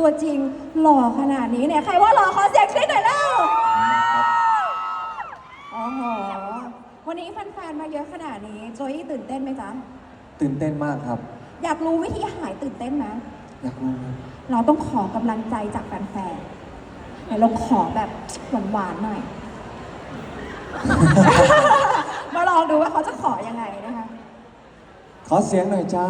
ตัวจริงหล่อขนาดนี้เนี่ย ใครว่าหล่อขอเสียงกรี๊ดหน่อยแล้วโอ้โห วันนี้แฟนๆมาเยอะขนาดนี้โจยี่ตื่นเต้นไหมจ๊ะ ตื่นเต้นมากครับ อยากรู้วิธีหายตื่นเต้นไหมอยากรู้ครับเราต้องขอกำลังใจจากแฟนๆไหนเราขอแบบหวานๆหน่อย มาลองดูว่าเขาจะขอยังไงนะคะ ขอเสียงหน่อยจ้า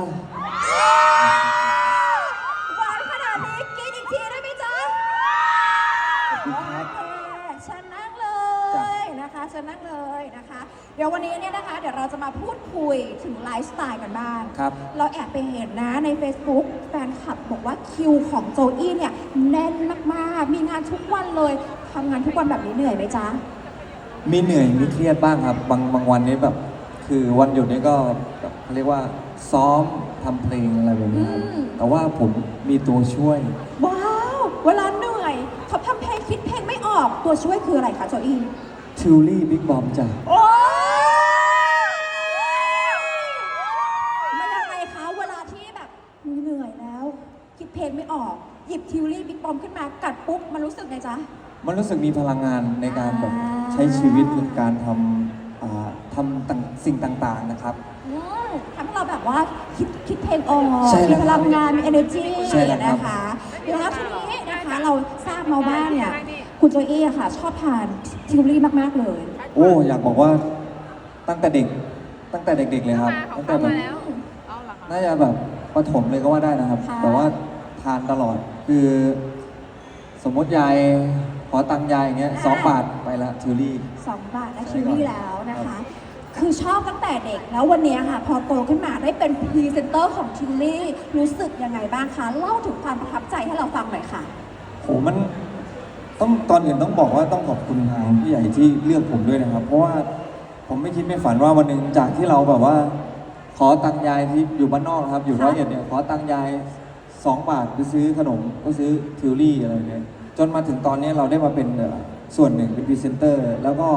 ดี๋ยววันนี้เนี่ยนะคะเดี๋ยวเราจะมาพูดคุยถึงไลฟ์สไตล์กันบ้างครับ เราแอบไปเห็นนะใน Facebook แฟนคลับบอกว่าคิวของโจอี้เนี่ยแน่นมากๆ มีงานทุกวันเลยทำงานทุกวันแบบนี้เหนื่อยไหมจ๊ะ มีเหนื่อยมีเครียดบ้างครับ บางบางวันนี้แบบ คือวันหยุดนี้ก็แบบเขาเรียกว่าซ้อมทำเพลงอะไรแบบนี้ครับอืม แต่ว่าผมมีตัวช่วย ว้าว เวลาเหนื่อยเขาทำเพลงคิดเพลงไม่ออกตัวช่วยคืออะไรคะโจอี้ทิวลี่บิ๊กบอมจ้ะ โอ้มันยังไงคะ เวลาที่แบบเหนื่อยแล้ว คิดเพ ลงไม่ออก หยิบทิวลี่บิ๊กบอมขึ้นมากัดปุ๊บ มันรู้สึกไงจ๊ะ มันรู้สึกมีพลังงานในการแบบอ่า ใช้ชีวิตในการทำอ่าทำต่างสิ่งต่างๆนะครับ อืมทำให้เราแบบว่าคิดคิดเพลงออกใช่มีแล้วพลังงาน มี energy ใช่แล้วครับ นะคะ แล้วทีนี้นะคะเราทราบมาว่าเนี่ย คุณโจอี้อะค่ะ ชอบทานทิวลี่มาก ๆ เลย โอ้อยากบอกว่าตั้งแต่เด็กตั้งแต่เด็กๆเลยครับ ตั้งแต่แบบ เอาเหรอคะ น่าจะแบบประถมเลยก็ว่าได้นะครับ ค่ะ แต่ว่า ทานตลอด คือ สมมติยายขอตังค์ยายอย่างเงี้ยสองบาทไปละทิวลี่ สองบาทและใช่ทิวครับลี่แล้วนะคะ คือชอบตั้งแต่เด็กแล้ววันนี้ค่ะ พอโตขึ้นมาได้เป็นพรีเซนเตอร์ของทิวลี่รู้สึกยังไงบ้างคะ เล่าถึงความประทับใจให้เราฟังหน่อยค่ะ โหมันต้องตอนอื่นต้องบอกว่าต้องขอบคุณทางผู้ใหญ่ที่เลือกผมด้วยนะครับ เพราะว่าผมไม่คิดไม่ฝันว่าวันหนึ่งจากที่เราแบบว่า ขอตังค์ยายที่อยู่บ้านนอกนะครับ อยู่ค่ะร้อยเอ็ดเนี่ยขอตังค์ยาย สองบาทไปซื้อขนมก็ซื้อทิวลี่อะไรเนี่ยจนมาถึงตอนนี้เราได้มาเป็นส่วนหนึ่งเป็นพรีเซนเตอร์ แล้วก็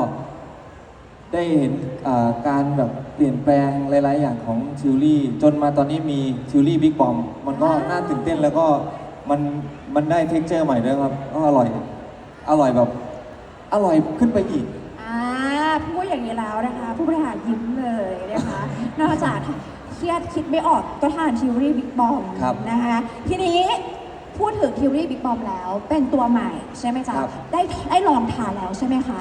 ได้เห็นการแบบเปลี่ยนแปลงหลาย ๆ อย่างของทิวลี่ จนมาตอนนี้มีทิวลี่บิ๊กบอมมันก็น่าตื่นเต้นแล้วก็มันมันได้เท็กเจอร์ใหม่ด้วยครับก็อร่อยอร่อยแบบ อร่อยขึ้นไปอีกอ่าพูดอย่างนี้แล้วนะคะ ผู้บริหารยิ้มเลยนะคะนอกจาก เครียดคิดไม่ออกก็ทานทิวรี่บิ๊กบอมครับ นะคะทีนี้พูดถึงทิวรี่บิ๊กบอมแล้ว เป็นตัวใหม่ใช่ไหมจ๊ะครับได้ได้ลองทานแล้วใช่ไหมคะ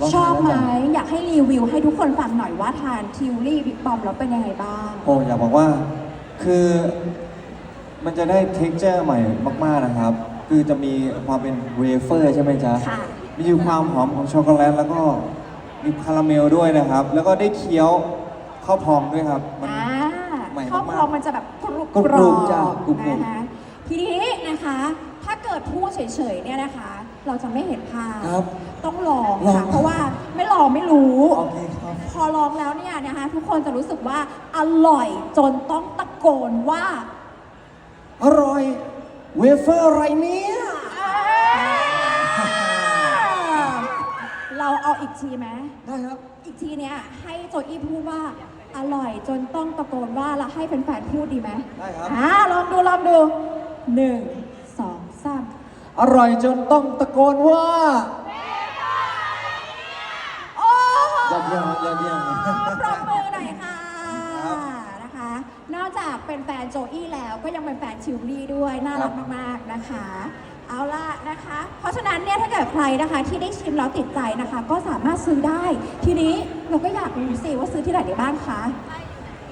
ลองทานชอบไหมแล้วจ้ะอยากให้รีวิวให้ทุกคนฟังหน่อยว่าทานทิวรี่บิ๊กบอมแล้วเป็นยังไงบ้าง โอ้อยากบอกว่าคือมันจะได้เท็กเจอร์ใหม่มากๆนะครับ คือจะมีความเป็นเวเฟอร์ใช่ไหมจ๊ะ ค่ะ มีความหอมของช็อกโกแลตแล้วก็มีคาราเมลด้วยนะครับ แล้วก็ได้เคี้ยวข้าวพองด้วยครับ มัน อ่าใหม่มากๆข้าวพองมันจะแบบกรุบกรุบกรอบจ้ะกรุบๆนะคะทีนี้นะคะ ถ้าเกิดพูดเฉยๆเนี่ยนะคะ เราจะไม่เห็นภาพ ครับ ต้องลองลองค่ะเพราะว่าไม่ลองไม่รู้ โอเคครับ พอลองแล้วเนี่ยนะคะ ทุกคนจะรู้สึกว่าอร่อยจนต้องตะโกนว่า อร่อยเวเฟอร์อะไรเนี่ยเราเอาอีกทีไหมได้ครับ อีกทีเนี่ยให้โจอี้พูดว่า อร่อยจนต้องตะโกนว่าแล้วให้แฟนๆพูดดีไหมได้ครับ อ่าลองดูลองดูหนึ่งสองสามอร่อยจนต้องตะโกนว่า โอ้โห ยอดเยี่ยมยอดเยี่ยม ปรบมือหน่อยค่ะครับนะคะ นอกจากเป็นแฟนโจอี้แล้วก็ยังเป็นแฟนชิลลี่ด้วย น่ารักครับมาก ๆ นะคะ เอาล่ะนะคะ เพราะฉะนั้นเนี่ยถ้าเกิดใครนะคะที่ได้ชิมแล้วติดใจนะคะ ก็สามารถซื้อได้ ทีนี้เราก็อยากรู้สิว่าซื้อที่ไหนได้บ้างคะ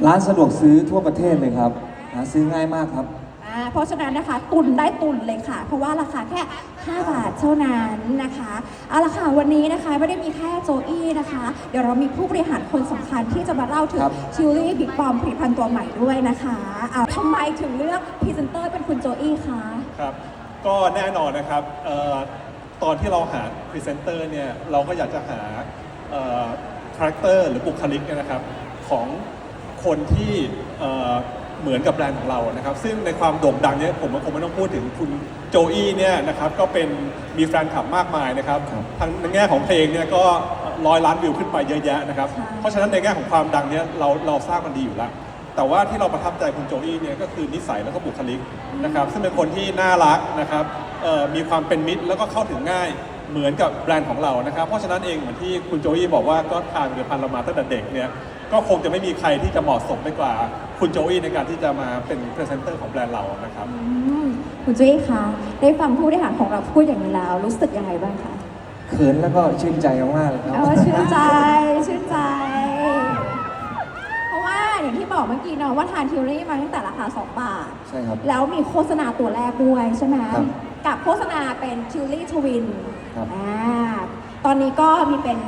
ร้านสะดวกซื้อทั่วประเทศเลยครับหาซื้อง่ายมากครับ อ่าเพราะฉะนั้นนะคะตุนได้ตุนเลยค่ะ เพราะว่าราคาแค่ 5 บาทเท่านั้นนะคะเอาละค่ะวันนี้นะคะไม่ได้มีแค่โจอี้นะคะ เดี๋ยวเรามีผู้บริหารคนสำคัญที่จะมาเล่าถึงครับ ชิลลี่บิ๊กบอมผลิตภัณฑ์ตัวใหม่ด้วยนะคะเอาทำไมถึงเลือกพรีเซนเตอร์เป็นคุณโจอี้คะ ครับ ก็แน่นอนนะครับเอ่อตอนที่เราหาพรีเซนเตอร์เนี่ยเราก็อยากจะหาคาแรคเตอร์หรือบุคลิกเนี่ยนะครับของคนที่เอ่อเหมือนกับแบรนด์ของเรานะครับ ซึ่งในความโด่งดังเนี่ยผมว่าคงไม่ต้องพูดถึงคุณโจอี้เนี่ยนะครับก็เป็นมีแฟนคลับมากมายนะครับครับทั้งในแง่ของเพลงเนี่ยก็ร้อยล้านวิวขึ้นไปเยอะแยะนะครับใช่เพราะฉะนั้นในแง่ของความดังเนี่ยเราเราทราบมันดีอยู่แล้ว แต่ว่าที่เราประทับใจคุณโจอี้เนี่ยก็คือนิสัยแล้วก็บุคลิกนะครับซึ่งเป็นคนที่น่ารักนะครับเอ่อมีความเป็นมิตรแล้วก็เข้าถึงง่ายเหมือนกับแบรนด์ของเรานะครับ เพราะฉะนั้นเองเหมือนที่คุณโจอี้บอกว่าก็ทานผลิตภัณฑ์เรามาตั้งแต่เด็กเนี่ยก็คงจะไม่มีใครที่จะเหมาะสมไปกว่าคุณโจอี้ในการที่จะมาเป็นพรีเซนเตอร์ของแบรนด์เรานะครับอืมคุณจุ้ยคะได้ฟังผู้บริหารของเราพูดอย่างนี้แล้ว รู้สึกยังไงบ้างคะเขินแล้วก็ชื่นใจมากๆเลยครับเออชื่นใจชื่นใจเพราะว่า อย่างที่บอกเมื่อกี้เนาะว่าทานทิวรี่มาตั้งแต่ราคา 2 บาท ใช่ครับ แล้วมีโฆษณาตัวแรกด้วยใช่ไหมครับกับโฆษณาเป็นทิวรี่ทวินครับ อ่าตอนนี้ก็มีเป็น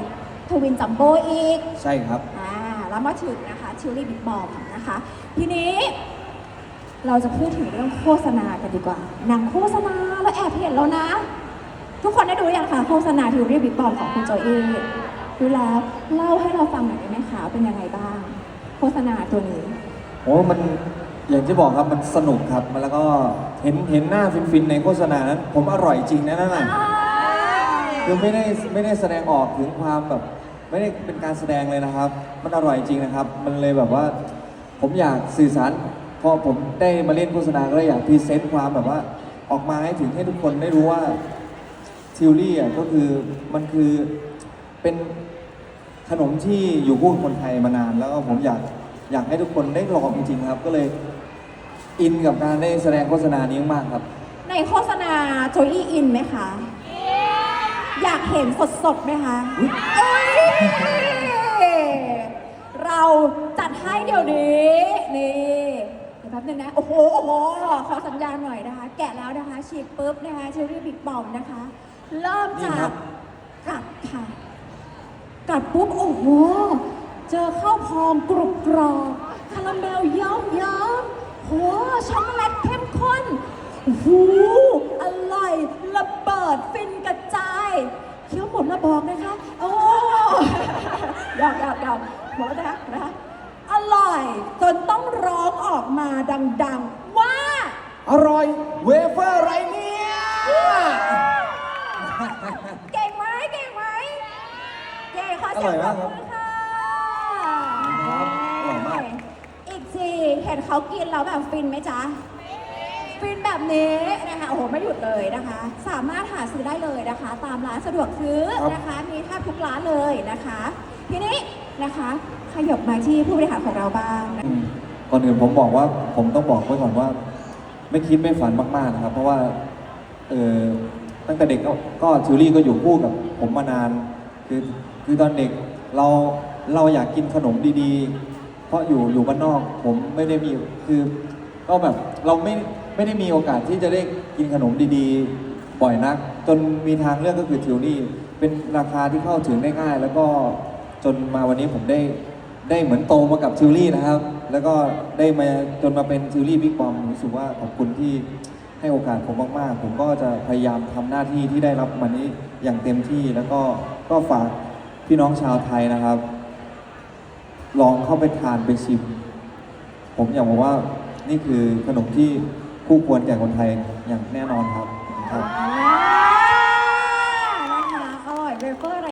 ทวินจัมโบ้อีก ใช่ครับ อ่าแล้วมาถึงนะคะทิวรี่บิ๊กบอมนะคะ ทีนี้ เราจะพูดถึงเรื่องโฆษณากันดีกว่า หนังโฆษณาเราแอบเห็นแล้วนะ ทุกคนได้ดูยังคะโฆษณาทิวรี่บิ๊กบอมของคุณโจเอดูแล้วเล่าให้เราฟังหน่อยได้ไหมคะเป็นยังไงบ้าง โฆษณาตัวนี้ โอ้มันอย่างที่บอกครับมันสนุกครับมันแล้วก็เห็นเห็นหน้าฟินๆในโฆษณานั้น ผมอร่อยจริงนะนั่นน่ะคือไม่ได้ไม่ได้แสดงออกถึงความแบบ ไม่ได้เป็นการแสดงเลยนะครับ มันอร่อยจริงนะครับ มันเลยแบบว่า ผมอยากสื่อสารพอผมได้มาเล่นโฆษณาก็เลยอยากพรีเซนต์ความแบบว่าออกมาให้ถึงให้ทุกคนได้รู้ว่าทิวลี่อะก็คือมันคือเป็น ขนมที่อยู่คู่กับคนไทยมานาน แล้วก็ผมอยากอยากให้ทุกคนได้ลองจริงๆครับ ก็เลยอินกับการได้แสดงโฆษณานี้มากครับ ในโฆษณาโจอี้อินไหมคะอยากเห็นสดๆไหมคะเอ้ยเราจัดให้เดี๋ยวนี้นี่เดี๋ยวแป๊บนึงนะโอ้โหโอ้โหขอสัญญาณหน่อยนะคะ แกะแล้วนะคะฉีกปุ๊บนะคะเชอรี่บิ๊กบอมนะคะ เริ่มนี่จาครักบกัดค่ะ กัดปุ๊บโอ้โห เจอข้าวพองกรุบกรอบคาราเมลเยิ้มเยิ้มโหช็อกโกแลตเข้มข้นโอ้โหอร่อยระเบิดฟินกระจายเคี้ยวหมดแล้วบอกนะคะ โอ้ยอกยอกยอกหมดแล้วนะคะนะคะ อร่อยจนต้องร้องออกมาดังๆ ว่า อร่อยเวเฟอร์ไรเนี่ย เก่งไหมเก่งไหม เก่ขอเสีร่ยองยปรมากบครับมือค่ะอร่อยมาก อีกทีเห็นเขากินแล้วแบบฟินไหมจ๊ะ ฟินแบบนี้นะคะโอ้โหไม่หยุดเลยนะคะ สามารถหาซื้อได้เลยนะคะ ตามร้านสะดวกซื้อนะคะ มีแทบทุกร้านเลยนะคะ ทีนี้นะคะขยบมาที่ผู้บริหารของเราบ้างนะก่อนอื่นผมบอกว่าผมต้องบอกไว้ก่อนว่า ไม่คิดไม่ฝันมากๆนะครับ เพราะว่าเออตั้งแต่เด็กก็ก็ทิวลี่ก็อยู่คู่กับผมมานาน คือคือตอนเด็กเราเราอยากกินขนมดีๆ เพราะอยู่อยู่บ้านนอกผมไม่ได้มีคือก็แบบเราไม่ไม่ได้มีโอกาสที่จะได้กินขนมดีๆบ่อยนัก จนมีทางเลือกก็คือทิวลี่เป็นราคาที่เข้าถึงได้ง่าย แล้วก็จนมาวันนี้ผมได้ได้เหมือนโตมากับทิวลี่นะครับ แล้วก็ได้มาจนมาเป็นทิวลี่บิ๊กบอมรู้สึกว่าขอบคุณที่ ให้โอกาสผมมากๆ ผมก็จะพยายามทำหน้าที่ที่ได้รับมันนี้อย่างเต็มที่แล้วก็ก็ฝากพี่น้องชาวไทยนะครับ ลองเข้าไปทานไปชิม ผมอยากบอกว่านี่คือขนมที่คู่ควรแก่คนไทยอย่างแน่นอนครับครับอ่านะคะอร่อยเบเฟอร์